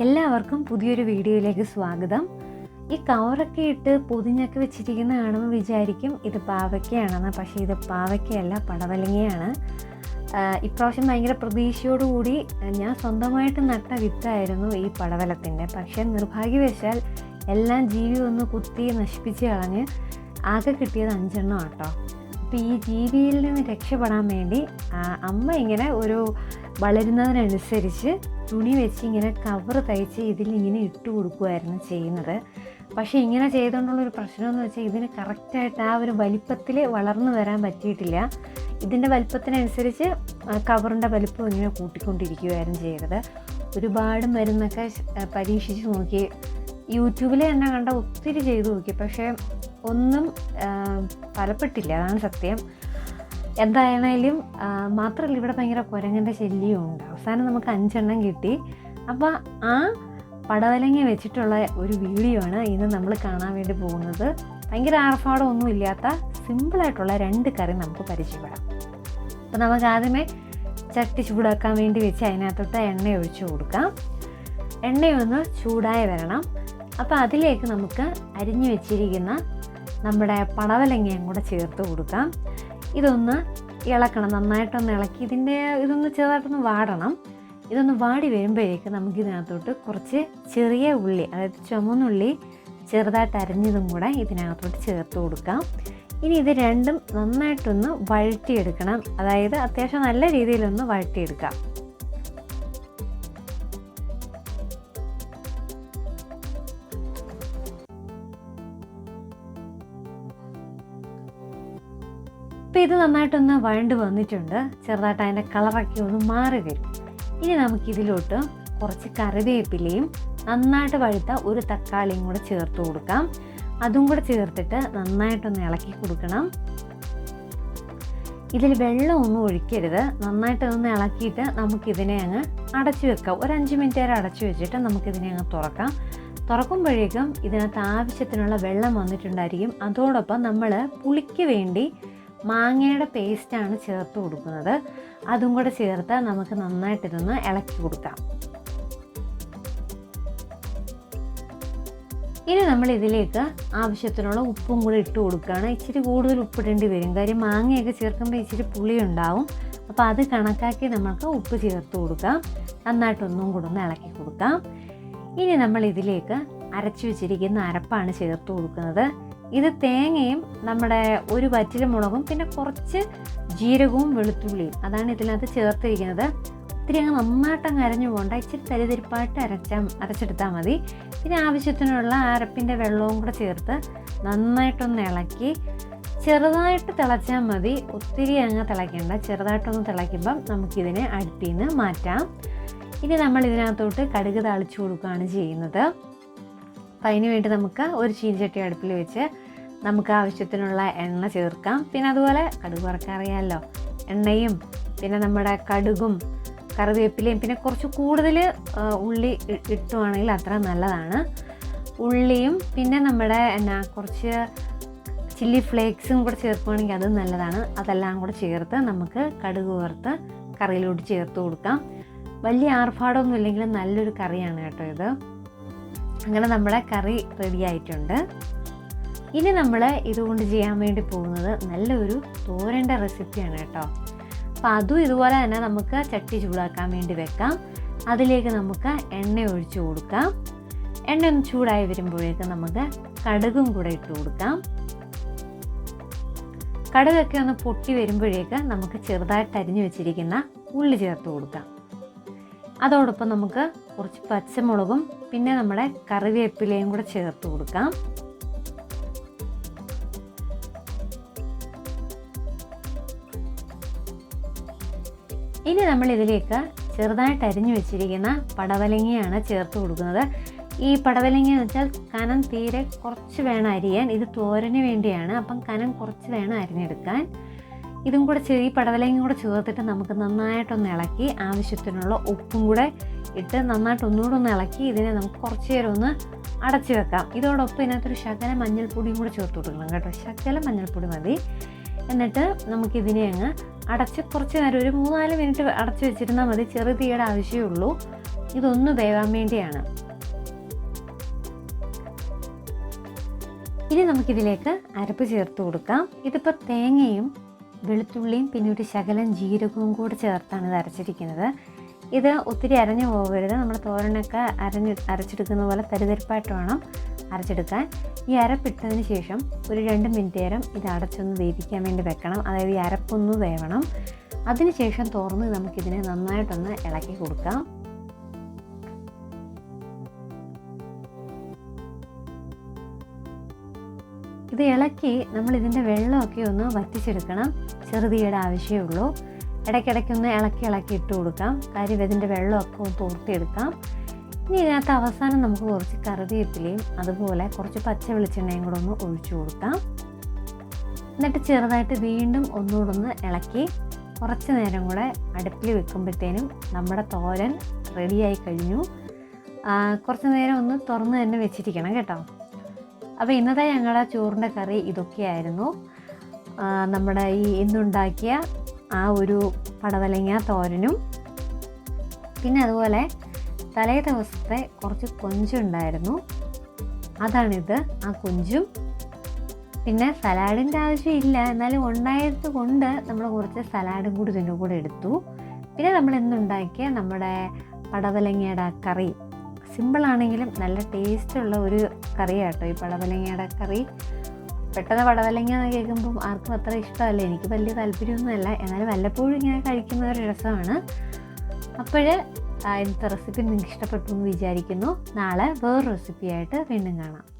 എല്ലാവർക്കും പുതിയൊരു വീഡിയോയിലേക്ക് സ്വാഗതം. ഈ കവറൊക്കെ ഇട്ട് പൊതിഞ്ഞൊക്കെ വെച്ചിരിക്കുന്ന വിചാരിക്കും. ഇത് പാവയ്ക്കയാണെന്ന്. പക്ഷേ ഇത് പാവയ്ക്കയല്ല പടവലങ്ങയാണ്. ഇപ്രാവശ്യം ഭയങ്കര പ്രതീക്ഷയോടുകൂടി ഞാൻ സ്വന്തമായിട്ട് നട്ട വിത്തായിരുന്നു ഈ പടവലത്തിന്റെ. പക്ഷേ നിർഭാഗ്യവശാൽ എല്ലാം ജീവി ഒന്ന് കുത്തി നശിപ്പിച്ച് കളഞ്ഞ് ആകെ കിട്ടിയത് അഞ്ചെണ്ണം ആട്ടോ അപ്പോൾ ഈ ജീവിയിൽ നിന്ന് രക്ഷപ്പെടാൻ വേണ്ടി അമ്മ ഇങ്ങനെ ഒരു വളരുന്നതിനനുസരിച്ച് തുണി വെച്ച് ഇങ്ങനെ കവർ തയ്ച്ച് ഇതിൽ ഇങ്ങനെ ഇട്ട് കൊടുക്കുമായിരുന്നു ചെയ്യുന്നത്. പക്ഷേ ഇങ്ങനെ ചെയ്തുകൊണ്ടുള്ളൊരു പ്രശ്നം എന്ന് വെച്ചാൽ ഇതിന് കറക്റ്റായിട്ട് ആ ഒരു വലിപ്പത്തിൽ വളർന്നു വരാൻ പറ്റിയിട്ടില്ല. ഇതിന്റെ വലിപ്പത്തിനനുസരിച്ച് കവറിന്റെ വലിപ്പം ഇങ്ങനെ കൂട്ടിക്കൊണ്ടിരിക്കുകയായിരുന്നു ചെയ്തത്. ഒരുപാട് മരുന്നൊക്കെ പരീക്ഷിച്ച് നോക്കി യൂട്യൂബിൽ തന്നെ കണ്ട ഒത്തിരി ചെയ്തു നോക്കി. പക്ഷേ ഒന്നും ഫലപ്പെട്ടില്ല. അതാണ് സത്യം. എന്തായാലും മാത്രമല്ല ഇവിടെ ഭയങ്കര കുരങ്ങന്റെ ശല്യവും ഉണ്ട്. അവസാനം നമുക്ക് അഞ്ചെണ്ണം കിട്ടി. അപ്പോൾ ആ പടവലങ്ങ വെച്ചിട്ടുള്ള ഒരു വീഡിയോ ആണ് ഇന്ന് നമ്മൾ കാണാൻ വേണ്ടി പോകുന്നത്. ഭയങ്കര ആർഭാടമൊന്നും ഇല്ലാത്ത സിമ്പിളായിട്ടുള്ള രണ്ട് കറി നമുക്ക് പരിചയപ്പെടാം. അപ്പോൾ നമുക്ക് ആദ്യമേ ചട്ടി ചൂടാക്കാൻ വേണ്ടി വെച്ച് അതിനകത്തോട്ട് എണ്ണ ഒഴിച്ചു കൊടുക്കാം. എണ്ണയൊന്ന് ചൂടായി വരണം. അപ്പോൾ അതിലേക്ക് നമുക്ക് അരിഞ്ഞു വെച്ചിരിക്കുന്ന നമ്മുടെ പടവലങ്ങയും കൂടെ ചേർത്ത് കൊടുക്കാം. ഇതൊന്ന് ഇളക്കണം നന്നായിട്ടൊന്ന് ഇളക്കി. ഇതിന്റെ ഇതൊന്ന് ചെറുതായിട്ടൊന്ന് വാടണം. ഇതൊന്ന് വാടി വരുമ്പോഴേക്ക് നമുക്ക് ഇതിനകത്തോട്ട് കുറച്ച് ചെറിയ ഉള്ളി അതായത് ചുമന്നുള്ളി ചെറുതായിട്ട് അരിഞ്ഞതും കൂടെ ഇതിനകത്തോട്ട് ചേർത്ത് കൊടുക്കാം. ഇനി ഇത് രണ്ടും നന്നായിട്ടൊന്ന് വഴറ്റിയെടുക്കണം. അതായത് അത്യാവശ്യം നല്ല രീതിയിലൊന്ന് വഴറ്റിയെടുക്കാം. ഇത് നന്നായിട്ടൊന്ന് വഴണ്ട് വന്നിട്ടുണ്ട്. ചെറുതായിട്ട് അതിന്റെ കളറൊക്കെ ഒന്ന് മാറി വരും. ഇനി നമുക്കിതിലോട്ട് കുറച്ച് കറിവേപ്പിലയും നന്നായിട്ട് വഴുത്ത ഒരു തക്കാളിയും കൂടെ ചേർത്ത് കൊടുക്കാം. അതും കൂടെ ചേർത്തിട്ട് നന്നായിട്ടൊന്ന് ഇളക്കി കൊടുക്കണം. ഇതിൽ വെള്ളം ഒന്നും ഒഴിക്കരുത്. നന്നായിട്ട് ഒന്ന് ഇളക്കിയിട്ട് നമുക്കിതിനെ അങ്ങ് അടച്ചു വെക്കാം. ഒരു അഞ്ച് മിനിറ്റ് നേരം അടച്ചു വെച്ചിട്ട് നമുക്കിതിനെ അങ്ങ് തുറക്കാം. തുറക്കുമ്പോഴേക്കും ഇതിനകത്ത് ആവശ്യത്തിനുള്ള വെള്ളം വന്നിട്ടുണ്ടായിരിക്കും. അതോടൊപ്പം നമ്മൾ പുളിക്ക് വേണ്ടി മാങ്ങയുടെ പേസ്റ്റാണ് ചേർത്ത് കൊടുക്കുന്നത്. അതും കൂടെ ചേർത്ത് നമുക്ക് നന്നായിട്ടിതൊന്ന് ഇളക്കി കൊടുക്കാം. ഇനി നമ്മൾ ഇതിലേക്ക് ആവശ്യത്തിനുള്ള ഉപ്പും കൂടി ഇട്ട് കൊടുക്കുകയാണ്. ഇച്ചിരി കൂടുതൽ ഉപ്പിടേണ്ടി വരും. കാര്യം മാങ്ങയൊക്കെ ചേർക്കുമ്പോൾ ഇച്ചിരി പുളി ഉണ്ടാവും. അപ്പോൾ അത് കണക്കാക്കി നമുക്ക് ഉപ്പ് ചേർത്ത് കൊടുക്കാം. നന്നായിട്ടൊന്നും കൂടെ ഒന്ന് ഇളക്കി കൊടുക്കാം. ഇനി നമ്മൾ ഇതിലേക്ക് അരച്ചു വെച്ചിരിക്കുന്ന അരപ്പാണ് ചേർത്ത് കൊടുക്കുന്നത്. ഇത് തേങ്ങയും നമ്മുടെ ഒരു വറ്റില മുളകും പിന്നെ കുറച്ച് ജീരകവും വെളുത്തുള്ളിയും. അതാണ് ഇതിനകത്ത് ചേർത്തിരിക്കുന്നത്. ഒത്തിരി അങ്ങ് നന്നായിട്ട് അങ്ങ് അരഞ്ഞു പോകണ്ട. ഇച്ചിരി തരിതരിപ്പായിട്ട് അരച്ചാൽ അരച്ചെടുത്താൽ മതി. പിന്നെ ആവശ്യത്തിനുള്ള അരപ്പിന്റെ വെള്ളവും കൂടെ ചേർത്ത് നന്നായിട്ടൊന്ന് ഇളക്കി. ചെറുതായിട്ട് തിളച്ചാൽ മതി. ഒത്തിരി അങ്ങ് തിളയ്ക്കേണ്ട. ചെറുതായിട്ടൊന്ന് തിളയ്ക്കുമ്പം നമുക്കിതിനെ അടുപ്പിൽ നിന്ന് മാറ്റാം. ഇനി നമ്മൾ ഇതിനകത്തോട്ട് കടുക് താളിച്ചു കൊടുക്കുകയാണ് ചെയ്യുന്നത്. അപ്പം അതിന് വേണ്ടി നമുക്ക് ഒരു ചീൻചട്ടി അടുപ്പിൽ വെച്ച് നമുക്ക് ആവശ്യത്തിനുള്ള എണ്ണ ചേർക്കാം. പിന്നെ അതുപോലെ കടുക് വറക്കാറിയാമല്ലോ എണ്ണയും പിന്നെ നമ്മുടെ കടുകും കറിവേപ്പിലയും പിന്നെ കുറച്ച് കൂടുതൽ ഉള്ളി ഇട്ടുവാണെങ്കിൽ അത്ര നല്ലതാണ്. ഉള്ളിയും പിന്നെ നമ്മുടെ എന്നാ കുറച്ച് ചില്ലി ഫ്ലേക്സും കൂടെ ചേർക്കുകയാണെങ്കിൽ അത് നല്ലതാണ്. അതെല്ലാം കൂടെ ചേർത്ത് നമുക്ക് കടുക് വറുത്ത് കറിയിലോട്ട് ചേർത്ത് കൊടുക്കാം. വലിയ ആർഭാടമൊന്നും ഇല്ലെങ്കിലും നല്ലൊരു കറിയാണ് കേട്ടോ ഇത്. അങ്ങനെ നമ്മുടെ കറി റെഡി ആയിട്ടുണ്ട്. ഇനി നമ്മൾ ഇതുകൊണ്ട് ചെയ്യാൻ വേണ്ടി പോകുന്നത് നല്ലൊരു തോരന്റെ റെസിപ്പിയാണ് കേട്ടോ. അപ്പം അതും ഇതുപോലെ തന്നെ നമുക്ക് ചട്ടി ചൂടാക്കാൻ വേണ്ടി വെക്കാം. അതിലേക്ക് നമുക്ക് എണ്ണ ഒഴിച്ചു കൊടുക്കാം. എണ്ണ ഒന്ന് ചൂടായി വരുമ്പോഴേക്കും നമുക്ക് കടുകും കൂടെ ഇട്ട് കൊടുക്കാം. കടുകൊക്കെ ഒന്ന് പൊട്ടി വരുമ്പോഴേക്ക് നമുക്ക് ചെറുതായിട്ട് അരിഞ്ഞു വെച്ചിരിക്കുന്ന ഉള്ളി ചേർത്ത് കൊടുക്കാം. അതോടൊപ്പം നമുക്ക് കുറച്ച് പച്ചമുളകും പിന്നെ നമ്മുടെ കറിവേപ്പിലയും കൂടെ ചേർത്ത് കൊടുക്കാം. ഇനി നമ്മൾ ഇതിലേക്ക് ചെറുതായിട്ട് അരിഞ്ഞു വെച്ചിരിക്കുന്ന പടവലങ്ങയാണ് ചേർത്ത് കൊടുക്കുന്നത്. ഈ പടവലങ്ങ എന്ന് വെച്ചാൽ കനം തീരെ കുറച്ച് വേണം അരിയാൻ. ഇത് തോരന് വേണ്ടിയാണ്. അപ്പം കനം കുറച്ച് വേണം അരിഞ്ഞെടുക്കാൻ. ഇതും കൂടെ ചെറിയ പടവലങ്ങ കൂടെ ചേർത്തിട്ട് നമുക്ക് നന്നായിട്ടൊന്ന് ഇളക്കി ആവശ്യത്തിനുള്ള ഉപ്പും കൂടെ ഇട്ട് നന്നായിട്ട് ഒന്നുകൂടെ ഒന്ന് ഇളക്കി ഇതിനെ നമുക്ക് കുറച്ച് നേരം ഒന്ന് അടച്ചു വെക്കാം. ഇതോടൊപ്പം ഇതിനകത്തൊരു ശകല മഞ്ഞൾപ്പൊടിയും കൂടെ ചേർത്ത് കൊടുക്കണം കേട്ടോ. ശകല മഞ്ഞൾപ്പൊടി മതി. എന്നിട്ട് നമുക്കിതിനെ അങ്ങ് അടച്ച് കുറച്ച് നേരം ഒരു മൂന്നാൽ മിനിറ്റ് അടച്ച് വെച്ചിരുന്നാൽ മതി. ചെറു തീയുടെ ആവശ്യമേ ഉള്ളൂ. ഇതൊന്ന് വേവാൻ വേണ്ടിയാണ്. ഇനി നമുക്കിതിലേക്ക് അരപ്പ് ചേർത്ത് കൊടുക്കാം. ഇതിപ്പോൾ തേങ്ങയും വെളുത്തുള്ളിയും പിന്നെ ഒരു ശകലം ജീരകവും കൂടെ ചേർത്താണ് ഇത് അരച്ചിരിക്കുന്നത്. ഇത് ഒത്തിരി അരഞ്ഞു പോകരുത്. നമ്മൾ തോരനൊക്കെ അരഞ്ഞ് അരച്ചെടുക്കുന്ന പോലെ തരിതരിപ്പായിട്ട് വേണം. അരച്ചെടുക്കാൻ ഈ അരപ്പിട്ടതിന് ശേഷം ഒരു രണ്ട് മിനിറ്റ് നേരം ഇത് അടച്ചൊന്ന് വേവിക്കാൻ വേണ്ടി വെക്കണം. അതായത് ഈ അരപ്പൊന്ന് വേവണം. അതിനുശേഷം തുറന്ന് നമുക്കിതിനെ നന്നായിട്ടൊന്ന് ഇളക്കി കൊടുക്കാം. ഇത് ഇളക്കി നമ്മൾ ഇതിന്റെ വെള്ളമൊക്കെ ഒന്ന് വറ്റിച്ചെടുക്കണം. ചെറുതീയുടെ ആവശ്യമേ ഉള്ളൂ. ഇടയ്ക്കിടയ്ക്കൊന്ന് ഇളക്കി ഇളക്കി ഇട്ട് കൊടുക്കാം. കാര്യം ഇതിന്റെ വെള്ളമൊക്കെ ഒന്ന് തോർത്തിയെടുക്കാം. ഇനി ഇതിനകത്ത് അവസാനം നമുക്ക് കുറച്ച് കറിവേപ്പിലയും അതുപോലെ കുറച്ച് പച്ച വെളിച്ചെണ്ണയും കൂടെ ഒന്ന് ഒഴിച്ചു കൊടുക്കാം. എന്നിട്ട് ചെറുതായിട്ട് വീണ്ടും ഒന്നുകൂടെ ഒന്ന് ഇളക്കി കുറച്ച് നേരം കൂടെ അടുപ്പിൽ വെക്കുമ്പോഴത്തേനും നമ്മുടെ തോരൻ റെഡിയായി കഴിഞ്ഞു. കുറച്ച് നേരം ഒന്ന് തുറന്ന് തന്നെ വെച്ചിരിക്കണം കേട്ടോ. അപ്പോൾ ഇന്നത്തെ ഞങ്ങളുടെ ചോറിന്റെ കറി ഇതൊക്കെയായിരുന്നു. നമ്മുടെ ഈ ഇന്നുണ്ടാക്കിയ ആ ഒരു പടവലങ്ങ തോരനും. പിന്നെ അതുപോലെ തലേ ദിവസത്തെ കുറച്ച് കൊഞ്ചുണ്ടായിരുന്നു. അതാണിത്. ആ കൊഞ്ചും പിന്നെ സലാഡിന്റെ ആവശ്യമില്ല. എന്നാലും ഉണ്ടായത് കൊണ്ട് നമ്മൾ കുറച്ച് സലാഡും കൂടി ഇതിന്റെ കൂടെ എടുത്തു. പിന്നെ നമ്മൾ ഇന്നുണ്ടാക്കിയ നമ്മുടെ പടവലങ്ങയുടെ കറി. സിമ്പിളാണെങ്കിലും നല്ല ടേസ്റ്റുള്ള ഒരു കറിയാട്ടോ ഈ പടവലങ്ങയുടെ കറി. പെട്ടെന്ന് പടവലങ്ങ എന്ന് കേൾക്കുമ്പം ആർക്കും അത്ര ഇഷ്ടമല്ല. എനിക്ക് വലിയ താല്പര്യമൊന്നുമല്ല. എന്നാലും വല്ലപ്പോഴും ഇങ്ങനെ കഴിക്കുന്ന ഒരു രസമാണ്. അപ്പോൾ ഇന്നത്തെ റെസിപ്പി നിങ്ങൾക്ക് ഇഷ്ടപ്പെട്ടു എന്ന് വിചാരിക്കുന്നു. നാളെ വേറൊരു റെസിപ്പിയായിട്ട് വീണ്ടും കാണാം.